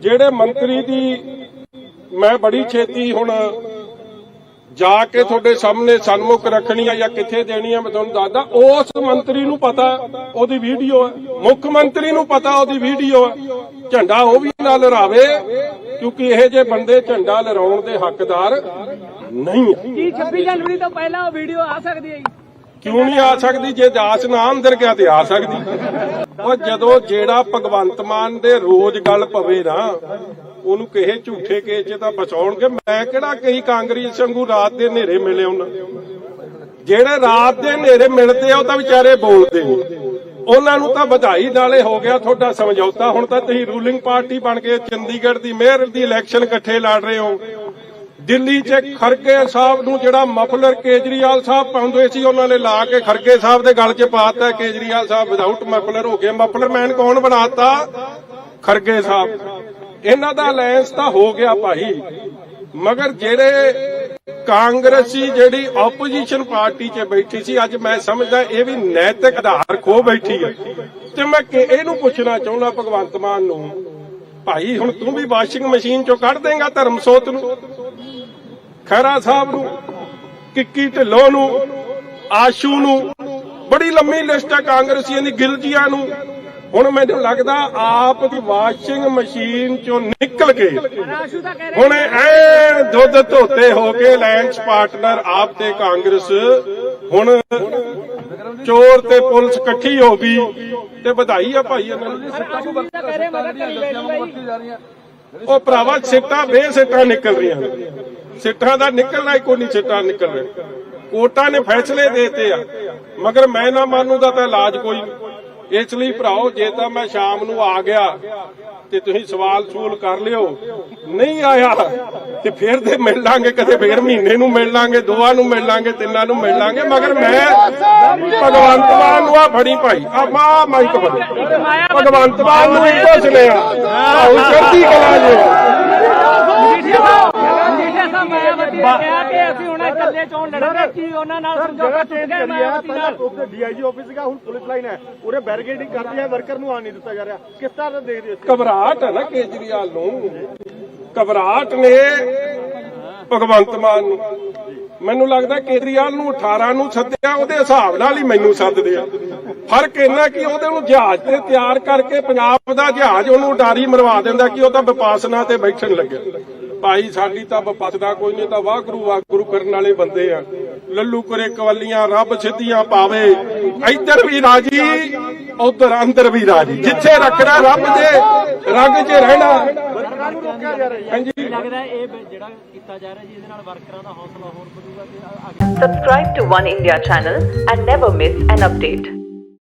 ਜਿਹੜੇ ਮੰਤਰੀ ਦੀ ਮੈਂ ਬੜੀ ਛੇਤੀ ਹੁਣ ਜਾ ਕੇ ਤੁਹਾਡੇ ਸਾਹਮਣੇ ਸਨਮੁਖ ਰੱਖਣੀ ਆ ਜਾਂ ਕਿੱਥੇ ਦੇਣੀ ਆ, ਮੈਂ ਤੁਹਾਨੂੰ ਦੱਸਦਾ, ਉਸ ਮੰਤਰੀ ਨੂੰ ਪਤਾ ਉਹਦੀ ਵੀਡੀਓ ਹੈ ਮੁੱਖ ਮੰਤਰੀ ਨੂੰ ਪਤਾ ਉਹਦੀ ਵੀਡੀਓ ਹੈ ਝੰਡਾ ਉਹ ਵੀ ਨਾ ਲਹਿਰਾਵੇ ਕਿਉਂਕਿ ਇਹ ਜੇ ਬੰਦੇ ਝੰਡਾ ਲਹਿਰਾਉਣ ਦੇ ਹੱਕਦਾਰ ਨਹੀਂ ਹੈ 26 ਜਨਵਰੀ ਤੋਂ ਪਹਿਲਾਂ ਉਹ ਵੀਡੀਓ ਆ ਸਕਦੀ ਹੈ ਜੀ? ਕਿਉਂ ਨਹੀਂ ਆ ਸਕਦੀ? ਜੇ ਦਾਸ ਨਾ ਅੰਦਰ ਗਿਆ ਤੇ ਆ ਸਕਦੀ। ਉਹ ਜਦੋਂ ਜਿਹੜਾ ਭਗਵੰਤ ਮਾਨ ਦੇ ਰੋਜ਼ ਗੱਲ ਪਵੇ ਨਾ, ਉਹਨੂੰ ਕਿਸੇ ਝੂਠੇ ਕੇਸ ਤਾਂ ਬਚਾਉਣਗੇ। ਮੈਂ ਕਿਹੜਾ ਕਈ ਕਾਂਗਰਸ ਵਾਂਗੂ ਰਾਤ ਦੇ ਹਨੇਰੇ ਮਿਲੇ ਉਹਨਾਂ? ਜਿਹੜੇ ਰਾਤ ਦੇ ਹਨੇਰੇ ਮਿਲਦੇ ਆ, ਉਹ ਤਾਂ ਵਿਚਾਰੇ ਬੋਲਦੇ ਨਹੀਂ। ਉਹਨਾਂ ਨੂੰ ਤਾਂ ਵਧਾਈ ਨਾਲੇ ਹੋ ਗਿਆ ਤੁਹਾਡਾ ਸਮਝੌਤਾ। ਹੁਣ ਤਾਂ ਤੁਸੀਂ ਰੂਲਿੰਗ ਪਾਰਟੀ ਬਣ ਕੇ ਚੰਡੀਗੜ੍ਹ ਦੀ ਮੇਅਰ ਦੀ ਇਲੈਕਸ਼ਨ ਇਕੱਠੇ ਲੜ ਰਹੇ ਹੋ। ਦਿੱਲੀ 'ਚ ਖਰਗੇ ਸਾਹਿਬ ਨੂੰ ਜਿਹੜਾ ਮਫਲਰ ਕੇਜਰੀਵਾਲ ਸਾਹਿਬ ਪਾਉਂਦੇ ਸੀ, ਉਹਨਾਂ ਨੇ ਲਾ ਕੇ ਖਰਗੇ ਸਾਹਿਬ ਦੇ ਗਲ 'ਚ ਪਾਤਾ। ਕੇਜਰੀਵਾਲ ਸਾਹਿਬ ਵਿਦਆਊਟ ਮਫਲਰ ਹੋ ਗਿਆ ਮਫਲਰ ਮੈਨ ਕੌਣ ਬਣਾਤਾ? ਖਰਗੇ ਸਾਹਿਬ। ਇਹਨਾਂ ਦਾ ਅਲਾਈਅੰਸ ਤਾਂ ਹੋ ਗਿਆ ਭਾਈ। ਮਗਰ ਜਿਹੜੇ ਕਾਂਗਰਸੀ ਜਿਹੜੀ ਆਪੋਜੀਸ਼ਨ ਪਾਰਟੀ 'ਚ ਬੈਠੀ ਸੀ, ਅੱਜ ਮੈਂ ਸਮਝਦਾ ਇਹ ਵੀ ਨੈਤਿਕ ਆਧਾਰ ਖੋ ਬੈਠੀ ਹੈ ਤੇ ਮੈਂ ਇਹਨੂੰ ਪੁੱਛਣਾ ਚਾਹੁੰਦਾ ਭਗਵੰਤ ਮਾਨ ਨੂੰ, ਭਾਈ, ਹੁਣ ਤੂੰ ਵੀ ਵਾਸ਼ਿੰਗ ਮਸ਼ੀਨ 'ਚੋਂ ਕੱਢ ਦੇਂਗਾ ਧਰਮਸੋਤ ਨੂੰ? ਖਹਿਰਾ ਸਾਹਿਬ ਨੂੰ, ਕਿੱਕੀ ਢਿੱਲੋਂ ਨੂੰ, ਆਸ਼ੂ ਨੂੰ, ਬੜੀ ਲੰਮੀ ਲਿਸਟ ਹੈ ਕਾਂਗਰਸੀਆਂ ਦੀ ਗਿਲਜੀਆਂ ਨੂੰ। ਹੁਣ ਮੈਨੂੰ ਲੱਗਦਾ ਆਪ ਦੀ ਵਾਸ਼ਿੰਗ ਮਸ਼ੀਨ ਚੋਂ ਨਿਕਲ ਕੇ ਹੁਣ ਐਨ ਦੁੱਧ ਧੋਤੇ ਹੋ ਕੇ ਅਲਾਈਅੰਸ ਪਾਰਟਨਰ ਆਪ ਤੇ ਕਾਂਗਰਸ, ਹੁਣ ਚੋਰ ਤੇ ਪੁਲਿਸ ਇਕੱਠੀ ਹੋ ਗਈ ਤੇ ਵਧਾਈ ਆ ਭਾਈ ਇਹਨਾਂ ਨੂੰ। ਉਹ ਭਰਾਵਾ, ਸਿੱਟਾਂ ਬੇਸਿੱਟਾਂ ਨਿਕਲ ਰਹੀਆਂ ਨੇ। ਸਿੱਟਾਂ ਦਾ ਨਿਕਲਣਾ ਹੀ ਕੋਈ ਨਹੀਂ, ਸਿੱਟਾਂ ਨਿਕਲ ਰਿਹਾ। ਕੋਰਟਾਂ ਨੇ ਫੈਸਲੇ ਦੇਤੇ ਆ। ਮਗਰ ਮੈਂ ਨਾ ਮੰਨੂਦਾ ਤਾਂ ਇਲਾਜ ਕੋਈ ਨਹੀਂ ਇਸ ਲਈ ਭਰਾਓ, ਜੇ ਤਾਂ ਮੈਂ ਸ਼ਾਮ ਨੂੰ ਆ ਗਿਆ ਤੇ ਤੁਸੀਂ ਸਵਾਲ ਸੂਲ ਕਰ ਲਿਓ। ਨਹੀਂ ਆਇਆ ਤੇ ਫਿਰ ਤੇ ਮਿਲ ਲਾਂਗੇ ਕਦੇ, ਫੇਰ ਮਹੀਨੇ ਨੂੰ ਮਿਲ ਲਾਂਗੇ, ਦੋਵਾਂ ਨੂੰ ਮਿਲ ਲਾਂਗੇ, ਤਿੰਨਾਂ ਨੂੰ ਮਿਲ ਲਾਂਗੇ, ਮਗਰ ਮੈਂ ਭਗਵੰਤ ਮਾਨ ਨੂੰ ਆ ਫੜੀ ਭਾਈ। ਆ ਮਾ ਮਾਈਕ ਫੜੀ। ਭਗਵੰਤ ਮਾਨ ਨੂੰ ਇੱਕੋ ਸੁਨੇਹਾ ਆਹੋ ਚੜ੍ਹਦੀ ਕਲਾ ਜੇ ਮਜੀਠੀਆ ਸਾਹਿਬ ਮਜੀਠੀਆ ਸਾਹਿਬ ਮਾਇਆਵਤੀ ਨੇ ਕਿਹਾ ਕਿ ਅਸੀਂ ਇਕੱਲੇ ਚੋਣ ਲੜਾਂਗੇ ਕੀ ਉਹਨਾਂ ਨਾਲ ਸਮਝੌਤਾ ਟੁੱਟ ਗਿਆ ਮਾਇਆਵਤੀ ਨਾਲ ਉੱਥੇ ਡੀਆਈਜੀ ਆਫਿਸ ਸੀਗਾ ਹੁਣ ਪੁਲਿਸ ਲਾਈਨ ਹੈ। ਉਰੇ ਬੈਰੀਕੇਡਿੰਗ ਕਰਦੀ ਹੈ ਵਰਕਰ ਨੂੰ ਆਣ ਨਹੀਂ ਦਿੱਤਾ ਜਾ ਰਿਹਾ। ਕਿਸ ਤਰ੍ਹਾਂ ਦਾ ਦੇਖਦੇ ਹੋ ਘਬਰਾਹਟ ਹੈ ਨਾ ਕੇਜਰੀਵਾਲ ਨੂੰ। ਘਬਰਾਹਟ ਨੇ ਭਗਵੰਤ ਮਾਨ ਨੂੰ। ਮੈਨੂੰ ਲੱਗਦਾ ਕੇਜਰੀਵਾਲ ਨੂੰ 18 ਨੂੰ ਸੱਦਿਆ ਉਹਦੇ ਹਿਸਾਬ ਨਾਲ ਹੀ ਮੈਨੂੰ ਸੱਦਦੇ ਆ। ਫ਼ਰਕ ਇੰਨਾ ਕਿ ਉਹਦੇ ਨੂੰ ਜਹਾਜ਼ ਤੇ ਤਿਆਰ ਕਰਕੇ ਪੰਜਾਬ ਦਾ ਜਹਾਜ਼ ਉਹਨੂੰ ਉਡਾਰੀ ਮਰਵਾ ਦਿੰਦਾ ਕਿ ਉਹ ਤਾਂ ਵਿਪਾਸਨਾ ਤੇ ਬੈਠਣ ਲੱਗਿਆ ਭਾਈ ਸਾਡੀ ਤਾਂ ਵਿਪਸਦਾ ਕੋਈ ਨਹੀਂ ਤਾਂ ਵਾਹਿਗੁਰੂ ਵਾਹਿਗੁਰੂ ਕਰਨ ਵਾਲੇ ਬੰਦੇ ਆ। ਲੱਲੂ ਕਰੇ ਕਵੱਲੀਆਂ ਰੱਬ ਸਿੱਧੀਆਂ ਪਾਵੇ। ਇੱਧਰ ਵੀ ਰਾਜੀ ਉਧਰ ਅੰਦਰ ਵੀ ਰਾਜੀ। ਜਿੱਥੇ ਰੱਖਣਾ ਰੱਬ ਦੇ ਰੰਗ 'ਚ ਰਹਿਣਾ। ਵਰਕਰਾਂ ਨੂੰ ਰੋਕਿਆ ਜਾ ਰਿਹਾ ਹੈ ਹਾਂਜੀ। ਲੱਗਦਾ ਇਹ ਜਿਹੜਾ ਕੀਤਾ ਜਾ ਰਿਹਾ ਜੀ ਇਹਦੇ ਨਾਲ ਵਰਕਰਾਂ ਦਾ ਹੌਸਲਾ ਹੋਰ ਵਧੂਗਾ ਤੇ ਅੱਗੇ Subscribe to One India channel and never miss an update.